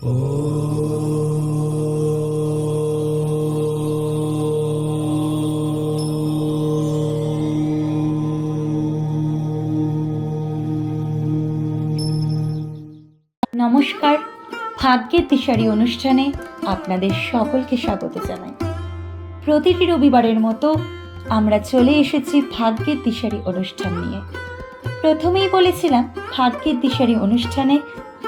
নমস্কার। ভাগ্যের দিশারি অনুষ্ঠানে আপনাদের সকলকে স্বাগত জানাই। প্রতিটি রবিবারের মতো আমরা চলে এসেছি ভাগ্যের দিশারি অনুষ্ঠান নিয়ে। প্রথমেই বলেছিলাম ভাগ্যের দিশারি অনুষ্ঠানে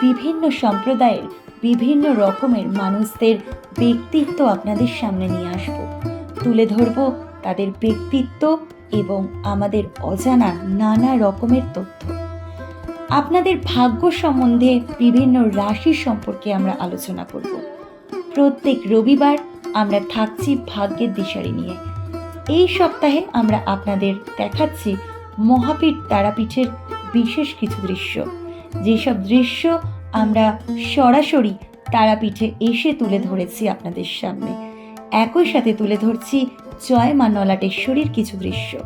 বিভিন্ন সম্প্রদায়ের বিভিন্ন রকমের মানুষদের ব্যক্তিত্ব আপনাদের সামনে নিয়ে আসব। তুলে ধরব তাদের ব্যক্তিত্ব এবং আমাদের অজানা নানা রকমের তথ্য। আপনাদের ভাগ্য সম্বন্ধে বিভিন্ন রাশি সম্পর্কে আমরা আলোচনা করব। প্রত্যেক রবিবার আমরা থাকছি ভাগ্যের দিশারি নিয়ে। এই সপ্তাহে আমরা আপনাদের দেখাচ্ছি মহাপীঠ তারাপীঠের বিশেষ কিছু দৃশ্য। যেসব দৃশ্য আমরা সরাসরি তারাপীঠে এসে তুলে ধরেছি আপনাদের সামনে। একই সাথে তুলে ধরছি জয় মা নলাটেশ্বরীর কিছু দৃশ্য।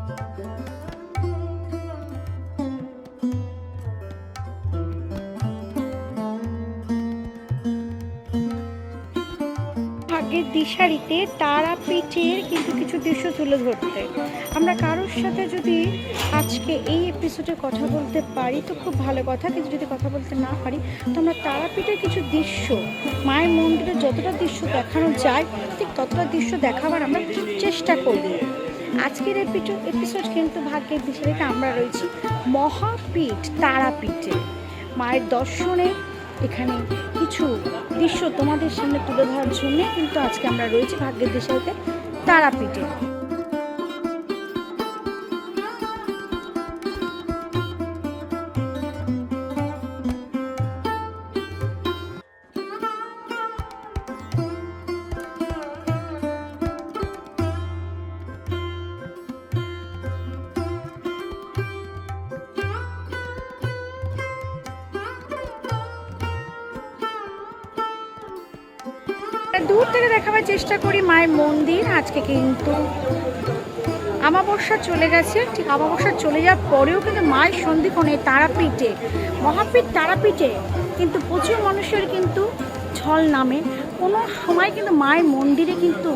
দিশারিতে তারাপীঠের কিন্তু কিছু দৃশ্য তুলে ধরতে। আমরা কারোর সাথে যদি আজকে এই এপিসোডে কথা বলতে পারি, তো খুব ভালো কথা। কিন্তু যদি কথা বলতে না পারি, তো আমরা তারাপীঠের কিছু দৃশ্য, মায়ের মন্দিরে যতটা দৃশ্য দেখানো যায়, ঠিক ততটা দৃশ্য দেখাবার আমরা চেষ্টা করি। আজকের এপিসোড এপিসোড কিন্তু ভাগ্যের দিশারিতে আমরা রয়েছি মহাপীঠ, তারাপীঠে। মায়ের দর্শনে এখানে কিছু দৃশ্য তোমাদের সামনে তুলে ধরার জন্যে কিন্তু আজকে আমরা রয়েছি ভাগ্যের দেশে তারাপীঠে। দূর থেকে দেখাবার চেষ্টা করি মায়ের মন্দির, আজকে কিন্তু আমাবস্যা চলে গেছে। ঠিক আমাবস্যা চলে যাওয়ার পরেও কিন্তু মায়ের সন্ধিক্ষণে তারাপীঠে, মহাপীঠ তারাপীঠে কিন্তু প্রচুর মানুষের কিন্তু ছল নামে। কোনো সময় কিন্তু মায়ের মন্দিরে কিন্তু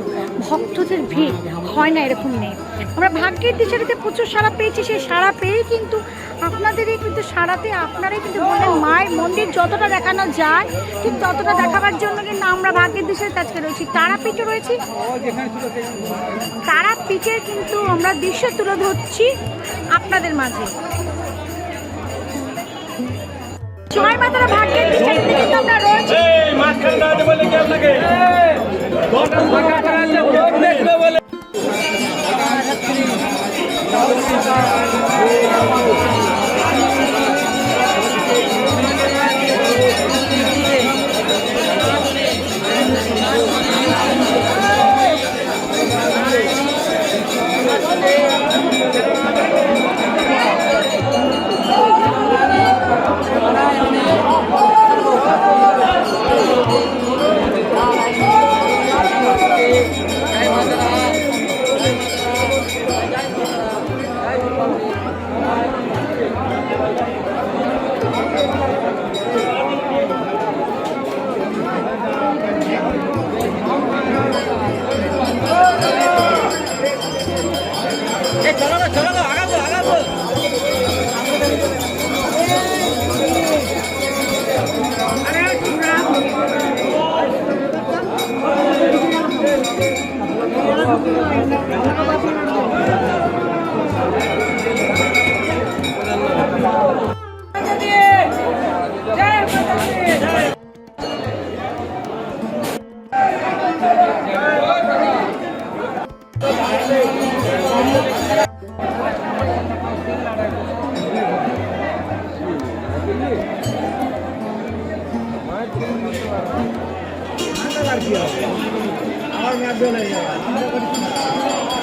ভক্তদের ভিড় হয় না এরকম নেই। আমরা ভাগ্যের দিশারিতে প্রচুর সাড়া পেয়েছি, সেই সাড়া পেয়েই কিন্তু আপনাদেরই কিন্তু সারাতে আপনারাই কিন্তু বললেন মায়ের মন্দির যতটা দেখানো যায়, ঠিক ততটা দেখাবার জন্য কিন্তু আমরা ভাগ্যের দিশারিতে আজকে রয়েছি। তারাপীঠে রয়েছি। তারাপীঠের কিন্তু আমরা দৃশ্য তুলে ধরছি আপনাদের মাঝে। জয় মাতারা ভাগ্যের দিশারিতে কিন্তু আমরা রয়েছি। এই মাঝখানটা আছে বলে কি আপনাকে? দশটা ফাঁকা আছে কেউ দেখবে বলে আমার ম্যাচ চলে যাবে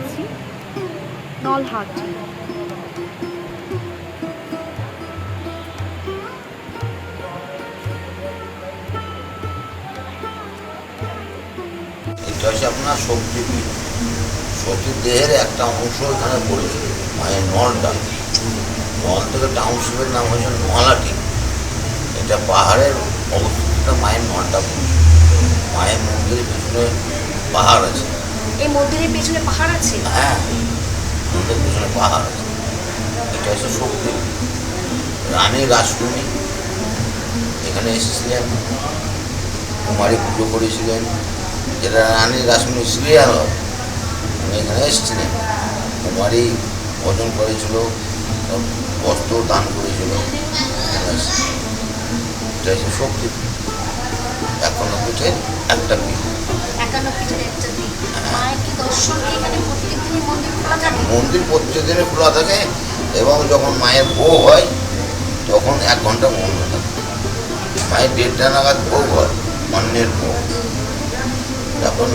দেখাচ্ছি নলহাট এটা আপনার শক্তিপীঠ সতীর দেহের একটা অংশ এখানে পড়েছিল মায়ের নলটা। নল থেকে টাউনশিপের নাম হয়েছে নলাটি। এটা পাহাড়ের অবস্থিত মায়ের নলটা মায়ের মন্দিরের পিছনে পাহাড় আছে। এই মন্দিরের পেছনে পাহাড় আছে? হ্যাঁ মন্দিরের পিছনে পাহাড় আছে। এটা হচ্ছে শক্তি। রানী রাসমণি এখানে এসেছিলেন। কুমারী পুজো করেছিলেন। যেটা রানী রাসমণি সিরিয়াল উনি এখানে এসেছিলেন। কুমারী ভজন করেছিল বস্ত্র দান করেছিল। এটা হচ্ছে শক্তি। এখনও পিঠে একটা পিঠ। একান্ন পিঠের একটা মন্দির খোলা থাকে? প্রত্যেকদিনে খোলা থাকে এবং যখন মায়ের ভোগ হয় তখন এক ঘণ্টা বন্ধ থাকে। মায়ের দেড়টা নাগাদ ভোগ হয় অন্যের ভোগ। তারপর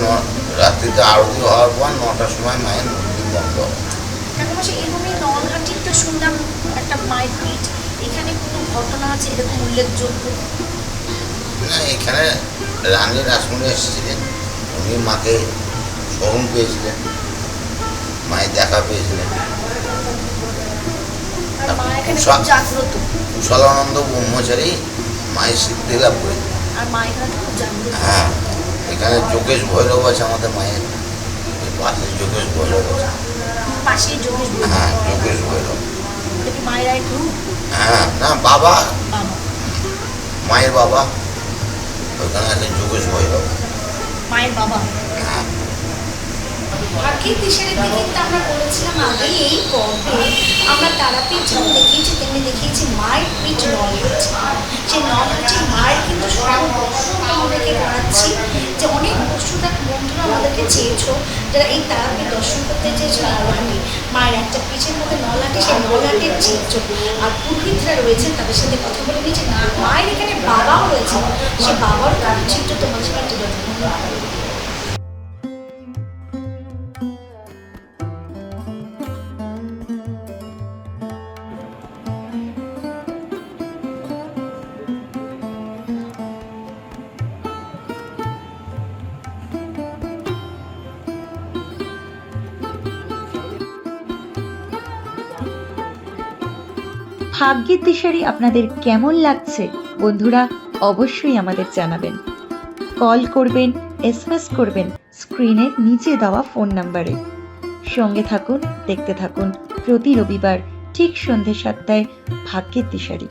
রাত্রিতে আরতি হওয়ার পর নটার সময় মায়ের মন্দির বন্ধ হয়। এখন বলছে এরকমই নলহাটির তো শুনলাম একটা মায়ের এখানে কোনো ঘটনা আছে এরকম উল্লেখযোগ্য? না এখানে রানী রাসমণি এসেছিলেন। উনি মাকে স্মরণ পেয়েছিলেন মায়ের দেখা পেয়েছিলেন কুশলানন্দ ব্রহ্মচারী মায়ের সিদ্ধি লাভ জাগ্রত। হ্যাঁ এখানে যোগেশ ভৈরব আছে আমাদের মায়ের। পাশে যোগেশ ভৈরব আছে। হ্যাঁ যোগেশ ভৈরব। হ্যাঁ না বাবা। বাবা। মায়ের বাবা। ওইখানে আছে যোগেশ ভৈরব। মায়ের বাবা। হ্যাঁ। দিকে কিন্তু আমরা বলেছিলাম আগে এই পর্বে আমরা তারাপীঠ যেমন দেখিয়েছি, তেমনি দেখিয়েছি মায়ের পিঠ নলহাট সেই নলহাটে মায়ের কিন্তু করাচ্ছি। যে অনেক পশুদার বন্ধুরা আমাদেরকে চেয়েছো, যারা এই তারাপীঠ দর্শন করতে চেয়েছো, নলহাটে। মায়ের একটা পিঠের মধ্যে নলহাটে, সেই নলহাটের চেয়েছো। আর পুরোহিতরা রয়েছেন, তাদের সাথে কথা বলে নিয়েছে। না, মায়ের এখানে বাবাও রয়েছে সে বাবারও কারণ চিত্র সাথে তুলে ধরবো। ভাগ্যের দিশারি আপনাদের কেমন লাগছে, বন্ধুরা অবশ্যই আমাদের জানাবেন। কল করবেন এসএমএস করবেন স্ক্রিনের নিচে দেওয়া ফোন নাম্বারে সঙ্গে থাকুন, দেখতে থাকুন প্রতি রবিবার ঠিক সন্ধে সাতটায় ভাগ্যের দিশারি।